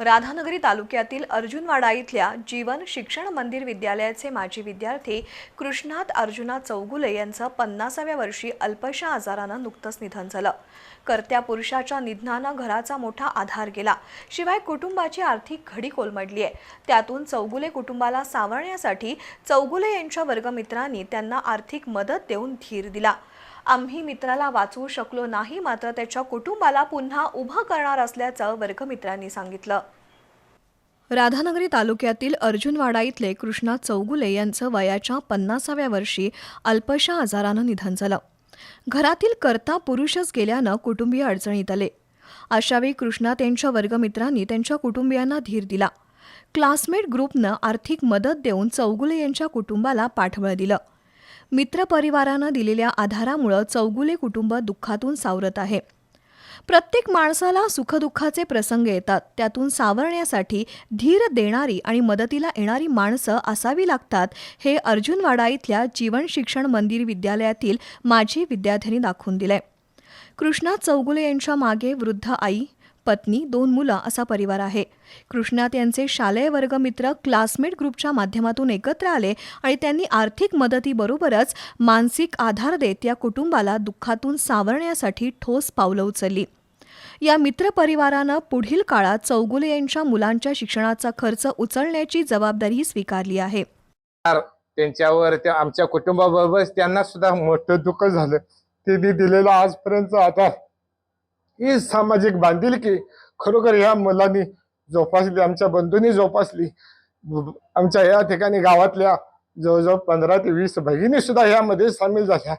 राधानगरी तालुक्यातील अर्जुनवाडा इथल्या जीवन शिक्षण मंदिर विद्यालयाचे माजी विद्यार्थी कृष्णात अर्जुना चौगुले यांचं पन्नासाव्या वर्षी अल्पशा आजारानं नुकतंच निधन झालं. कर्त्या पुरुषाच्या निधनानं घराचा मोठा आधार गेला. शिवाय कुटुंबाची आर्थिक घडी कोलमडली आहे. त्यातून चौगुले कुटुंबाला सावरण्यासाठी चौगुले यांच्या वर्गमित्रांनी त्यांना आर्थिक मदत देऊन धीर दिला. आम्ही मित्राला वाचवू शकलो नाही मात्र त्याच्या कुटुंबाला पुन्हा उभं करणार असल्याचं वर्गमित्रांनी सांगितलं. राधानगरी तालुक्यातील अर्जुनवाडा इथले कृष्णा चौगुले यांचं वयाच्या पन्नासाव्या वर्षी अल्पशा आजारानं निधन झालं. घरातील कर्ता पुरुषच गेल्यानं कुटुंबीय अडचणीत आले. अशावेळी कृष्णा त्यांच्या वर्गमित्रांनी त्यांच्या कुटुंबियांना धीर दिला. क्लासमेट ग्रुपनं आर्थिक मदत देऊन चौगुले यांच्या कुटुंबाला पाठबळ दिलं. मित्रपरिवारानं दिलेल्या आधारामुळं चौगुले कुटुंब दुःखातून सावरत आहे. प्रत्येक माणसाला सुखदुःखाचे प्रसंग येतात. त्यातून सावरण्यासाठी धीर देणारी आणि मदतीला येणारी माणसं असावी लागतात हे अर्जुनवाडा इथल्या जीवन शिक्षण मंदिर विद्यालयातील माजी विद्यार्थ्यांनी दाखवून दिलंय. कृष्णा चौगुले यांच्या मागे वृद्ध आई पत्नी दोन मुलं असा परिवार आहे. कृष्णात यांचे शालेय वर्गमित्र क्लासमेट ग्रुपच्या माध्यमातून एकत्र आले आणि त्यांनी आर्थिक मदतीबरोबरच मानसिक आधार देत या कुटुंबाला दुःखातून सावरण्यासाठी ठोस पावलं उचलली. या मित्रपरिवारानं पुढील काळात चौगुले यांच्या मुलांच्या शिक्षणाचा खर्च उचलण्याची जबाबदारी स्वीकारली आहे. त्यांच्यावर त्या आमच्या कुटुंबाबरोबर त्यांना सुद्धा मोठं दुःख झालं. त्यांनी दिलेलं आजपर्यंत आता ही सामाजिक बांधिलकी खरोखर ह्या मुलांनी जोपासली आमच्या बंधूंनी जोपासली. आमच्या या ठिकाणी गावातल्या जवळजवळ पंधरा ते वीस भगिनी सुद्धा यामध्ये सामील झाल्या.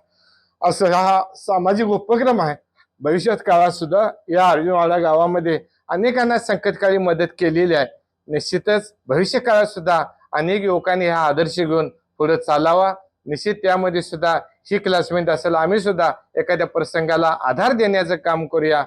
असं हा सामाजिक उपक्रम आहे. भविष्यात काळात सुद्धा या अर्जुनवाडा गावामध्ये अनेकांना संकटकाळी मदत केलेली आहे. निश्चितच भविष्य काळात सुद्धा अनेक युवकांनी हा आदर्श घेऊन पुढे चालावा. निश्चित त्यामध्ये सुद्धा ही क्लासमेट असेल आम्ही सुद्धा एखाद्या प्रसंगाला आधार देण्याचं काम करूया.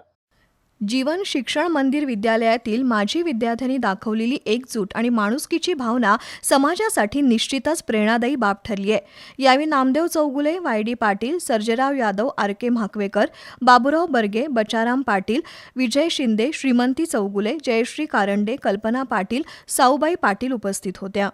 जीवन शिक्षण मंदिर विद्यालयातील माजी विद्यार्थ्यांनी दाखवलेली एकजूट आणि माणुसकीची भावना समाजासाठी निश्चितच प्रेरणादायी बाब ठरली आहे. यावेळी Namdev Chougule Y D Patil Sarjerao Yadav R K Mhakvekar Baburao Barge Bacharam Patil Vijay Shinde Shrimanti Chougule Jayashree Karande कल्पना पाटील साऊबाई पाटील उपस्थित होत्या.